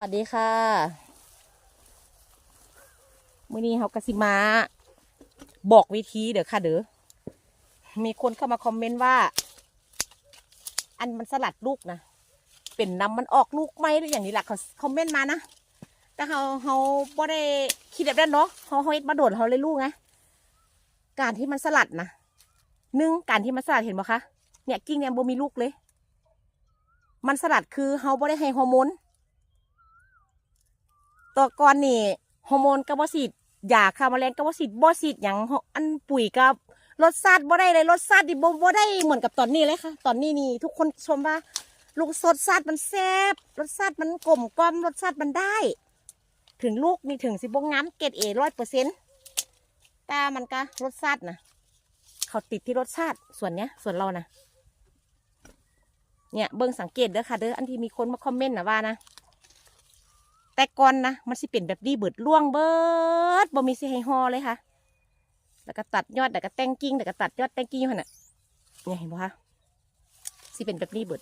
สวัสดีค่ะมื้อนี้เขากสิมา บอกวิธีเด้อค่ะ เด้อ มีคนเข้ามาคอมเมนต์ว่า อันมันสลัดลูกนะ เป็นน้ำมันออกลูกไหมหรืออย่างนี้หละเขาคอมเมนต์มานะ แต่เขาเขาบ่ได้คิดแบบนั้นเนาะเขาเขาเฮ็ดมาโดดเขาเลยลูกไง การที่มันสลัดนะหนึ่งการที่มันสลัดเห็นไหมคะ เนี่ยกิ้งเนี่ยบ่มีลูกเลย มันสลัดคือเขาบ่ได้ให้ฮอร์โมน ต่อก่อนนี่ฮอร์โมนกับบสิดยาฆ่าแมลงกับบสิดบสิดอย่างอันปุ๋ยกับรสชาติบ่ได้เลยรสชาติดิบ่บ่ได้เหมือนกับตอนนี้เลยค่ะ ตอนนี้นี่ทุกคนชมว่า ลูกสดชาติมันแซ่บรสชาติมันกลมกล่อมรสชาติมันได้ ถึงลูกมีถึงสิบงามเกรดเอร้อยเปอร์เซ็นต์แต่มันก็รสชาตินะเขาติดที่รสชาติส่วนเนี้ย ส่วนเรานะเนี่ยเบิ่งสังเกตเด้อค่ะเด้ออันที่มีคนมาคอมเมนต์นะว่านะ แต่ก่อนนะมันสิเป็นแบบนี้เบิดล่วงเบิดบ่มีสิให้ฮอเลยค่ะ แล้วก็ตัดยอดแล้วก็แต่งกิ่งแล้วก็ตัดยอดแต่งกิ่งอยู่หั่นน่ะเนี่ยเห็นปะคะสิเป็นแบบนี้เบิด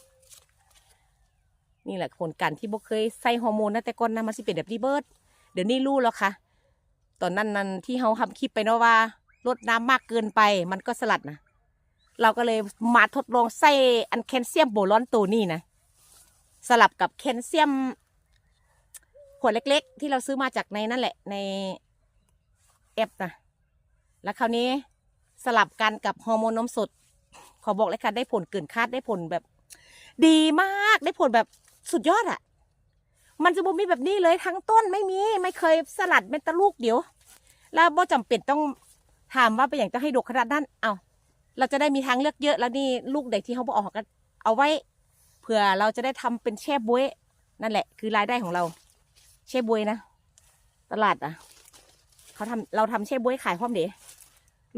นี่แหละผลการที่บ่เคยใส่ฮอร์โมนนะแต่ก่อนนะมันสิเป็นแบบนี้เบิด เดี๋ยวนี้รู้แล้วค่ะ ตอนนั้นนั้นที่เขาทำคลิปไปเนาะว่าลดน้ำมากเกินไป มันก็สลัดนะเราก็เลยมาทดลองใส่อันแคลเซียมโบรอนตัวนี้นะสลับกับแคลเซียม วดเล็ก ๆ ที่เราซื้อมาจากในนั่นแหละในแอปนะแล้วคราวนี้สลับกันกับฮอร์โมนนมสด ขอบอกเลยค่ะได้ผลเกินคาดได้ผลแบบ ดีมากได้ผลแบบสุดยอดอะ่ะมันจะบ่มีแบบนี้เลยทั้งต้นไม่มีไม่เคยสลัดเป็นตะลูกเดียว แล้วบ่จำเป็นต้องถามว่าเป็นอย่างต้องให้ดกขนาดนั้นเอาเราจะได้มีทางเลือกเยอะแล้วนี่ลูกเด็กที่เขาบออกก็เอาไว้เผื่อเราจะได้ทำเป็นแช่บ๊วยนั่นแหละ คือรายได้ของเรา เช่บวยนะตลาดอะเขาทำเราทำเช่บวยขายพร้อมเด๋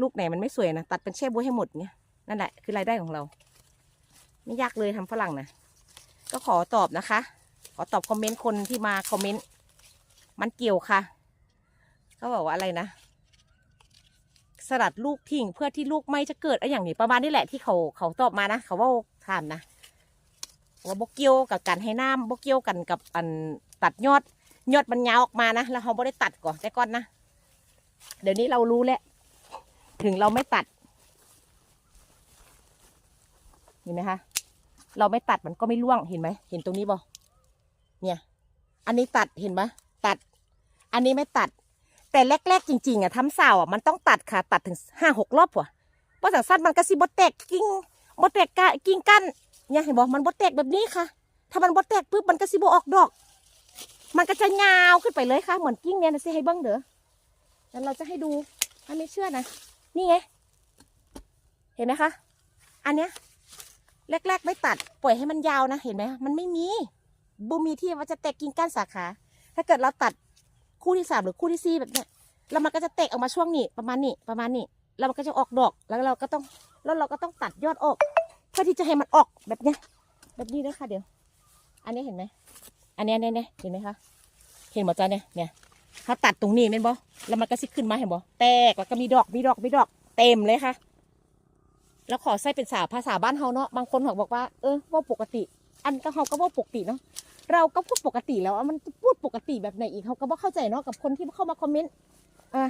ลูกไหนมันไม่สวยนะตัดเป็นเช่บวยให้หมดเนี่ยนั่นแหละคือรายได้ของเรา ไม่ยากเลยทำฝรั่งนะก็ขอตอบนะคะ ขอตอบคอมเมนต์คนที่มาคอมเมนต์มันเกี่ยวค่ะเขาบอกว่าอะไรนะ สลัดลูกทิ้งเพื่อที่ลูกไม่จะเกิดอะไรอย่างนี้ประมาณนี้แหละที่เขาเขาตอบมานะเขาว่าถามนะว่าบกเกี่ยวกับการให้น้ำบกเกี่ยวกันกับอันตัดยอด ยอดมันยาวออกมานะแล้วเขาไม่ได้ตัดก่อนแต่ก่อนนะเดี๋ยวนี้เรารู้แล้วถึงเราไม่ตัดเห็นไหมคะเราไม่ตัดมันก็ไม่ร่วงเห็นไหมเห็นตรงนี้บ่เนี่ย อันนี้ตัดเห็นไหมตัด อันนี้ไม่ตัด แต่แรกๆจริงๆอะทำสาอะมันต้องตัดค่ะ ตัดถึงห้าหกรอบว่ะเพราะสังสั้นมันก็สิบดแตกกิ่งบดแตกกะกิ่งกั้นเนี่ยเห็นบ่มันบดแตกแบบนี้ค่ะ ถ้ามันบดแตกปุ๊บมันก็สิบออกดอก มันก็จะยาวขึ้นไปเลยค่ะ เหมือนกิ้งเนี่ยนะสิให้เบิ้งเด้อแล้วเราจะให้ดูถ้าไม่เชื่อนะ นี่ไง เห็นไหมคะ อันเนี้ยแรกๆไม่ตัดปล่อยให้มันยาวนะ เห็นไหมมันไม่มีบูมีที่ว่าจะแตกกิ่งก้านสาขา ถ้าเกิดเราตัดคู่ที่สามหรือคู่ที่สี่แบบเนี้ยแล้วมันก็จะแตกออกมาช่วงนี้ประมาณนี้ประมาณนี้แล้วมันก็จะออกดอกแล้วเราก็ต้องแล้วเราก็ต้องตัดยอดออก เพื่อที่จะให้มันออกแบบเนี้ยแบบนี้ด้วยค่ะเดี๋ยว อันนี้เห็นไหม อันเนี้ยเนี่ยเนี่ยเห็นไหมคะ เห็นหมดจ้าเนี่ยเนี่ยเขาตัดตรงนี้เป็นบ่แล้วมันก็สิขึ้นมาเห็นบ่แตกแล้วก็มีดอกมีดอกมีดอกเต็มเลยค่ะ แล้วขอใส่เป็นสาภาษาบ้านเฮาเนาะบางคนเขาบอกว่าเออว่าปกติ อันก็เฮาก็ว่าปกติเนาะเราก็พูดปกติแล้วมันพูดปกติแบบไหนอีกเขาก็บ่เข้าใจเนาะกับคนที่เข้ามาคอมเมนต์อะ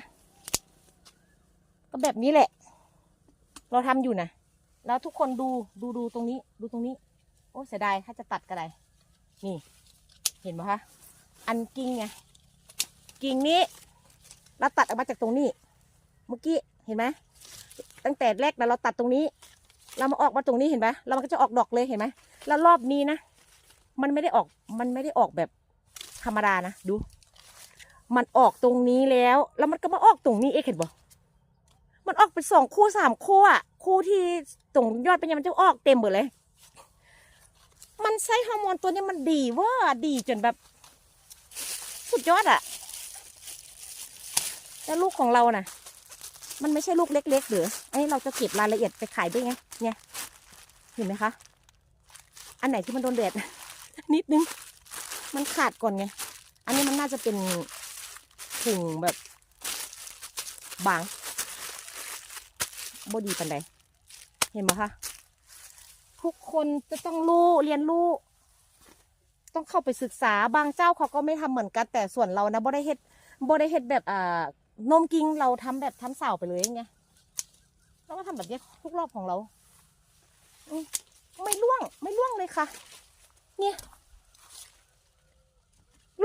ก็แบบนี้แหละ เราทำอยู่นะแล้วทุกคนดูดูดูตรงนี้ ดูตรงนี้ โอ้เสียดายถ้าจะตัดก็ได้นี่ เห็นไหมคะ อันกิ่งไง กิ่งนี้เราตัดออกมาจากตรงนี้ เมื่อกี้เห็นไหมตั้งแต่แรกนะเราตัดตรงนี้ เรามาออกมาตรงนี้เห็นไหมแล้วมันก็จะออกดอกเลยเห็นไหมแล้วรอบนี้นะ มันไม่ได้ออก มันไม่ได้ออกแบบธรรมดานะ ดู มันออกตรงนี้แล้ว แล้วมันก็มาออกตรงนี้เองเห็นบ่มันออกเป็นสองคู่สามคู่อะคู่ที่ตรงยอดเป็นยังมันจะออกเต็มหมดเลย มันใช้ฮอร์โมนตัวนี้มันดีเว่าดีจนแบบ สุดยอดอะแล้วลูกของเราน่ะ มันไม่ใช่ลูกเล็กๆหรือไอ้เราจะเก็บรายละเอียดไปขายด้วยไงเนี่ยเห็นไหมคะ อันไหนที่มันโดนแดดนิดนึง มันขาดก่อนไง อันนี้มันน่าจะเป็นถุงแบบ บางบดีปันใดเห็นไหมคะ ทุกคนจะต้องรู้เรียนรู้ ต้องเข้าไปศึกษาบางเจ้าเขาก็ไม่ทำเหมือนกันแต่ส่วนเรานะบ่ได้เฮ็ดบ่ได้เฮ็ดแบบอ่านมกิ้งเราทำแบบทำเสาไปเลยไงเราก็ทำแบบนี้ทุกรอบของเราไม่ล่วง ไม่ล่วงเลยค่ะ เนี่ย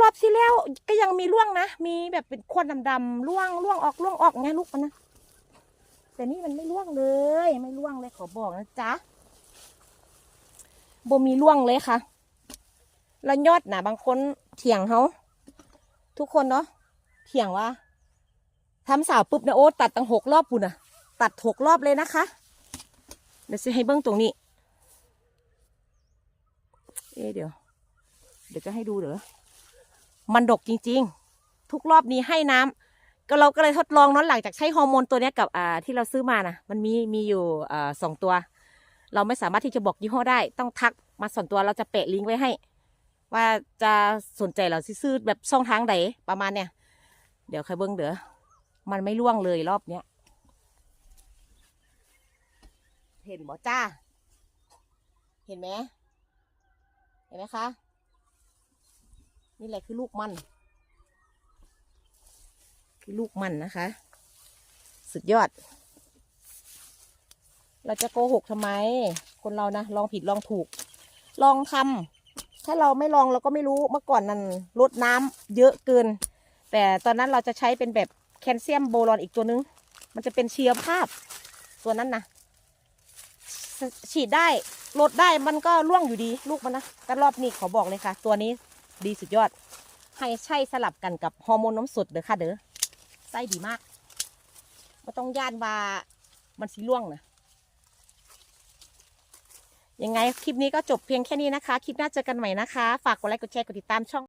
รอบที่แล้วก็ยังมีร่วงนะ มีแบบเป็นควันดำๆร่วงร่วงออกร่วงออกไงลูกมันนะแต่นี่มันไม่ร่วงเลย ไม่ร่วงเลยขอบอกนะจ๊ะ บ่มีร่วงเลยค่ะ แล้วยอดนะบางคนเถียงเขาทุกคนเนาะเถียงว่าทำสาวปุ๊บนะโอ้ตัดตั้งหกรอบปุ่นอะตัดหกรอบเลยนะคะ เดี๋ยวจะให้เบิ้งตรงนี้ เอ๊เดี๋ยว เดี๋ยวจะให้ดูเดี๋ยวมันดกจริง ๆ ทุกรอบนี้ให้น้ำก็เราก็เลยทดลองเนาะหลังจากใช้ฮอร์โมนตัวนี้กับอ่าที่เราซื้อมาน่ะ มันมีมีอยู่อ่าสองตัว เราไม่สามารถที่จะบอกยี่ห้อได้ ต้องทักมาส่วนตัวเราจะแปะลิงก์ไว้ให้ ว่าจะสนใจเราซื้อแบบช่องทางไหนประมาณเนี้ยเดี๋ยวใครเบิ้งเดี๋ยวมันไม่ล่วงเลยรอบเนี้ยเห็นบ่จ้า เห็นไหมเห็นไหมคะ นี่แหละคือลูกมัน คือลูกมันนะคะ สุดยอด เราจะโกหกทำไม คนเรานะลองผิดลองถูก ลองทำถ้าเราไม่ลองเราก็ไม่รู้เมื่อก่อนนั้นลดน้ำเยอะเกิน แต่ตอนนั้นเราจะใช้เป็นแบบแคลเซียมโบรอนอีกตัวนึง มันจะเป็นเชียร์ภาพตัวนั้นนะฉฉีดได้ลดได้มันก็ร่วงอยู่ดีลูกมันนะแต่รอบนี้ขอบอกเลยค่ะ ตัวนี้ดีสุดยอด ให้ใช่สลับกันกับฮอร์โมนน้ำสดเด้อค่ะเด้อไส้ดีมากไม่ต้องย่านว่ามันสีร่วงนะ ยังไงคลิปนี้ก็จบเพียงแค่นี้นะคะ คลิปหน้าเจอกันใหม่นะคะ ฝากกดไลค์กดแชร์กดติดตามช่อง